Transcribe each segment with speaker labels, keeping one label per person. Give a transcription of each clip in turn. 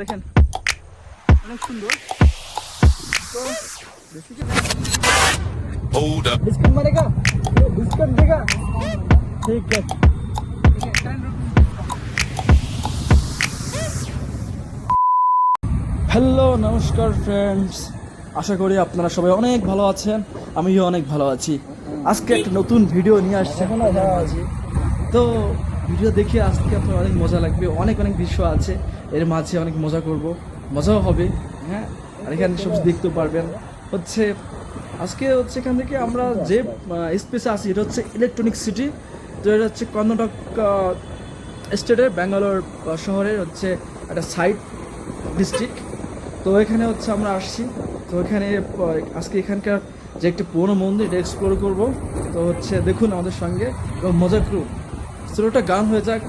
Speaker 1: দেখেন। অনেক সুন্দর। বিস্কুট মানে ঠিক আছে। হ্যালো নমস্কার ফ্রেন্ডস আশা করি আপনারা সবাই অনেক ভালো আছেন আমিও অনেক ভালো আছি। আজকে একটা নতুন ভিডিও নিয়ে আসছে। তো ভিডিও দেখে আজকে আপনার অনেক মজা লাগবে অনেক অনেক দৃশ্য আছে। এর মাঝে অনেক মজা করব। মজাও হবে হ্যাঁ? আর এখানে সব দেখতে পারবেন। হচ্ছে, আজকে হচ্ছে এখান থেকে আমরা যে স্পেসে আছি, এটা হচ্ছে ইলেকট্রনিক সিটি তো এটা হচ্ছে কর্ণাটক স্টেটের ব্যাঙ্গালোর শহরের হচ্ছে একটা সাইড ডিস্ট্রিক্ট তো এখানে হচ্ছে আমরা আসছি। তো এখানে আজকে এখানকার যে একটি পুরনো মন্দির, এটা এক্সপ্লোর করব। তো হচ্ছে দেখুন আমাদের সঙ্গে, এবং মজা করুন। শুরুটা গান হয়ে যাক।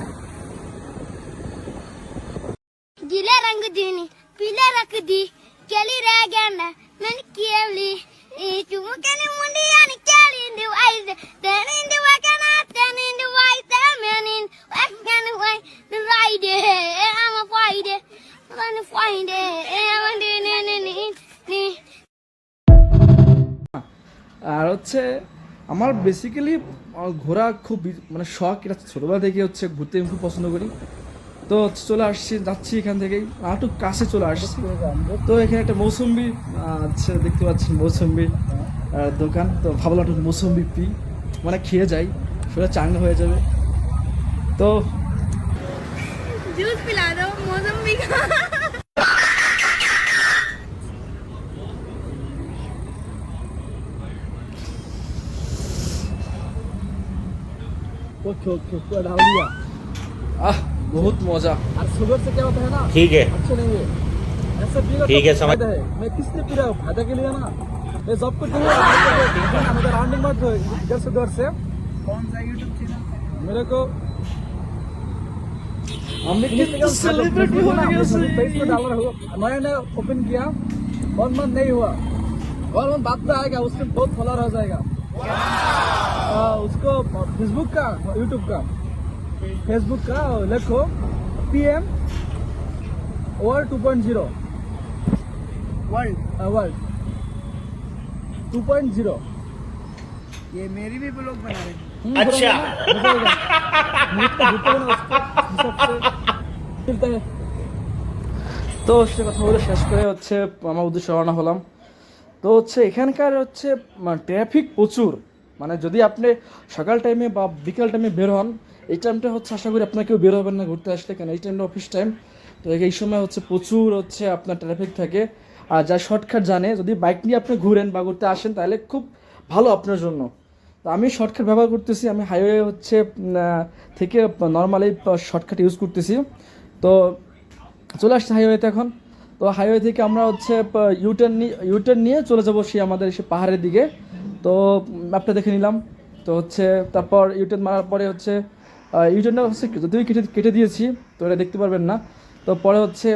Speaker 2: In the wagon then in the white then man in wagon way the ride I'm a fight I'm gonna find it I'm a din in in
Speaker 1: আর হচ্ছে আমার বেসিক্যালি ঘোরা খুব মানে শখ এটা ছোটোবেলা থেকে হচ্ছে ঘুরতে আমি খুব পছন্দ করি তো চলে আসছি যাচ্ছি এখান থেকেই। আটু কাছে চলে আসছি। তো এখানে একটা মৌসুম্বি আচ্ছা দেখতে পাচ্ছি মৌসুম্বির দোকান। তো ভাবলাম একটু মৌসুম্বি পি মানে খেয়ে যাই সেটা চাঙ্গা হয়ে যাবে। তো ওকে ওকে আহ बहुत मज़ा। और शुगर से क्या होता है ना?
Speaker 3: ठीक है।
Speaker 1: अच्छे नहीं है।
Speaker 3: ठीक
Speaker 1: तो
Speaker 3: है, समझ-
Speaker 1: है। मैं किस लिए पी रहा हूँ फ़ायदा के लिए ना। मैं जब कुछ राउंडिंग मत इधर से उधर से। कौन सा यूट्यूब चैनल मेरे को हमने किस सेलिब्रिटी हो गया डॉलर हो नया नया ओपन किया। वन मंथ नहीं हुआ। वन मंथ बाद में आएगा उसमें बहुत फॉलोअर हो जाएगा। आ, उसको फेसबुक का यूट्यूब का। फेसबुक का लिखो P M world two point zero world world two point zero
Speaker 4: ये मेरी भी ब्लॉग बना रहे हैं
Speaker 3: अच्छा।
Speaker 1: তো সে কথা বলে শেষ করে হচ্ছে আমার উদ্দেশ্যে রওনা হলাম তো হচ্ছে এখানকার হচ্ছে ট্রাফিক প্রচুর মানে যদি আপনি সকাল টাইমে বা বিকাল টাইমে বের হন এই টাইমটা হচ্ছে, আশা করি আপনার কেউ বের হবেন না ঘুরতে আসলে, কেন এই টাইমটা অফিস টাইম তো এই সময় হচ্ছে প্রচুর হচ্ছে আপনার ট্রাফিক থাকে। আর যা শর্টকাট জানে, যদি বাইক নিয়ে আপনি ঘুরেন বা ঘুরতে আসেন, তাহলে খুব ভালো আপনার জন্য। তো আমি শর্টকাট ব্যবহার করতেছি, আমি হাইওয়ে হচ্ছে থেকে নর্মালি শর্টকাট ইউজ করতেছি। তো চলে আসছে হাইওয়েতে এখন। তো হাইওয়ে থেকে আমরা হচ্ছে ইউটার্ন নিয়ে ইউটার্ন নিয়ে চলে যাব সেই আমাদের সে পাহাড়ের দিকে। তো ম্যাপটা দেখে নিলাম। তো হচ্ছে, তারপর ইউটার্ন মারার পরে হচ্ছে ইউটার্নটা হচ্ছে যদিও কেটে কেটে দিয়েছি তো এটা দেখতে পারবেন না। তো পরে হচ্ছে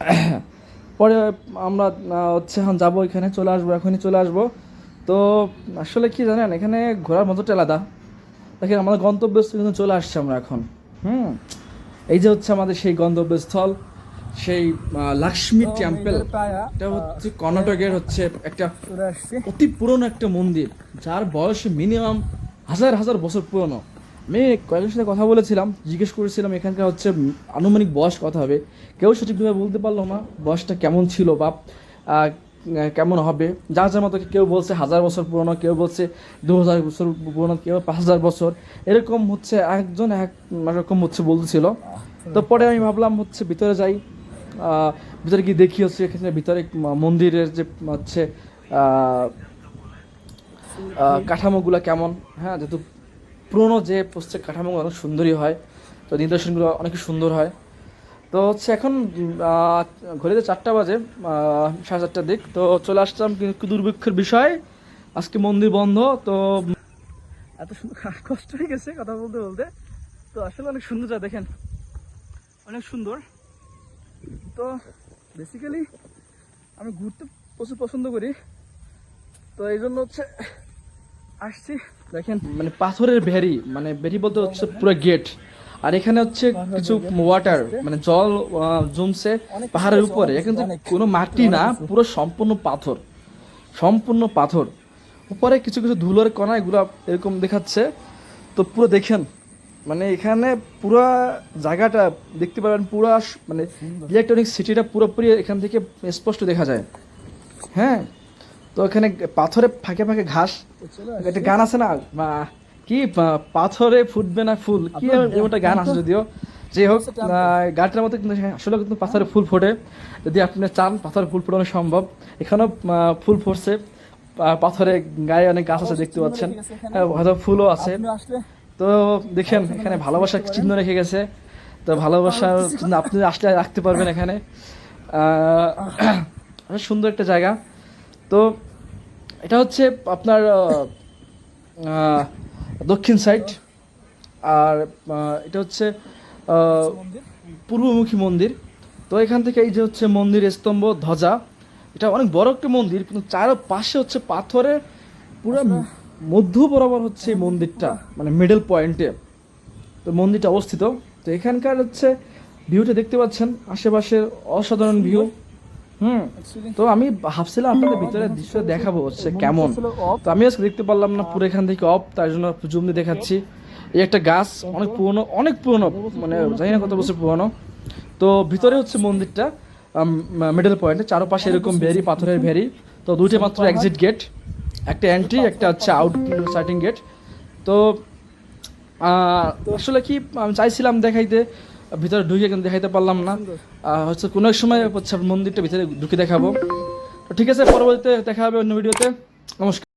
Speaker 1: পরে আমরা হচ্ছে এখন যাব এখানে চলে আসব এখনই চলে আসব। তো আসলে কি জানেন এখানে ঘোরার মজাটা আলাদা। দেখেন আমাদের গন্তব্যস্থল কিন্তু চলে আসছে আমরা এখন। হুম? এই যে হচ্ছে আমাদের সেই গন্তব্যস্থল সেই লাক্ষ্মী টেম্পল এটা হচ্ছে কর্ণাটকের হচ্ছে একটা অতি পুরনো একটা মন্দির যার বয়স মিনিমাম হাজার হাজার বছর পুরনো। আমি কয়েকজনের সাথে কথা বলেছিলাম, জিজ্ঞেস করেছিলাম, এখানকার হচ্ছে আনুমানিক বয়স কথা হবে? কেউ সঠিকভাবে বলতে পারল না, বয়সটা কেমন ছিল বা কেমন হবে। যা যার মতো কেউ বলছে হাজার বছর পুরনো, কেউ বলছে দু হাজার বছর পুরনো, কেউ পাঁচ হাজার বছর। এরকম হচ্ছে একজন এক রকম হচ্ছে বলতেছিল তো পরে আমি ভাবলাম হচ্ছে ভিতরে যাই ভিতরে গিয়ে দেখি হচ্ছে এখানে ভিতরে মন্দিরের যে হচ্ছে কাঠামোগুলো কেমন। হ্যাঁ যেহেতু পুরোনো যে হচ্ছে কাঠামোগুলো অনেক সুন্দরই হয়, তো নিদর্শনগুলো অনেক সুন্দর হয়। তো হচ্ছে এখন ঘড়িতে চারটা বাজে সাড়ে চারটার দিক, তো চলে আসলাম কিন্তু দুর্ভিক্ষের বিষয়। আজকে মন্দির বন্ধ, তো এত সুন্দর কষ্ট হয়ে গেছে কথা বলতে বলতে। তো আসলে অনেক সুন্দর যা দেখেন, অনেক সুন্দর। তো বেসিক্যালি আমি ঘুরতে প্রচুর পছন্দ করি। তো এই জন্য হচ্ছে আসছি। দেখেন মানে পাথরের ভেরি মানে ভেরি বলতে হচ্ছে পুরো গেট আর এখানে হচ্ছে কিছু ওয়াটার মানে জল জমছে পাহাড়ের উপরে। কিন্তু কোনো মাটি না, পুরো সম্পূর্ণ পাথর। সম্পূর্ণ পাথর। উপরে কিছু কিছু ধুলোর কণা, এগুলো এরকম দেখাচ্ছে। তো পুরো দেখেন মানে এখানে পুরো জায়গাটা দেখতে পাবেন পুরো মানে ইলেকট্রনিক সিটিটা পুরোপুরি এখান থেকে স্পষ্ট দেখা যায়। হ্যাঁ? তো এখানে পাথরে ফাঁকে ফাঁকে ঘাস। একটা গান আছে না? কি পাথরে ফুটবে না ফুল? কি একটা গান আছে যদিও। যে হোক আহ, গানটার মতো কিন্তু আসলে কিন্তু পাথরে ফুল ফোটে। যদি আপনি চান পাথরে ফুল ফোটানো সম্ভব এখানেও ফুল ফুটছে। পাথরে গায়ে অনেক গাছ আছে দেখতে পাচ্ছেন। হ্যাঁ, হয়তো ফুলও আছে। তো দেখেন এখানে ভালোবাসার চিহ্ন রেখে গেছে। তো ভালোবাসার চিহ্ন আপনি আসলে রাখতে পারবেন এখানে। আহ, সুন্দর একটা জায়গা। তো এটা হচ্ছে আপনার দক্ষিণ সাইড আর এটা হচ্ছে পূর্বমুখী মন্দির। তো এখান থেকে এই যে হচ্ছে মন্দির স্তম্ভ ধ্বজা এটা অনেক বড় একটা মন্দির কিন্তু চারপাশে হচ্ছে পাথরের পুরো মধ্য বরাবর হচ্ছে এই মন্দিরটা মানে মিডল পয়েন্টে তো মন্দিরটা অবস্থিত। তো এখানকার হচ্ছে ভিউটা দেখতে পাচ্ছেন আশেপাশের অসাধারণ ভিউ হুম, তো আমি ভাবছিলাম আপনাদের ভিতরে দৃশ্য দেখাবো হচ্ছে কেমন। তো আমি আজকে দেখতে পারলাম না, পুরো এখান থেকে অফ, তার জন্য জুম দিয়ে দেখাচ্ছি। এই একটা গাছ, অনেক পুরনো অনেক পুরনো মানে জানি না কত বছর পুরনো। তো ভিতরে হচ্ছে মন্দিরটা মিডল পয়েন্টে চারপাশে এরকম ভেরি, পাথরের ভেরি। তো দুইটা মাত্র এক্সিট গেট একটা এন্ট্রি একটা হচ্ছে আউট সার্টিং গেট তো আসলে কি, আমি চাইছিলাম দেখাইতে ভিতরে ঢুকে কিন্তু দেখাইতে পারলাম না। হচ্ছে কোনো এক সময় হচ্ছে মন্দিরটা ভিতরে ঢুকে দেখাবো। তো ঠিক আছে পরবর্তীতে দেখা হবে অন্য ভিডিওতে। নমস্কার।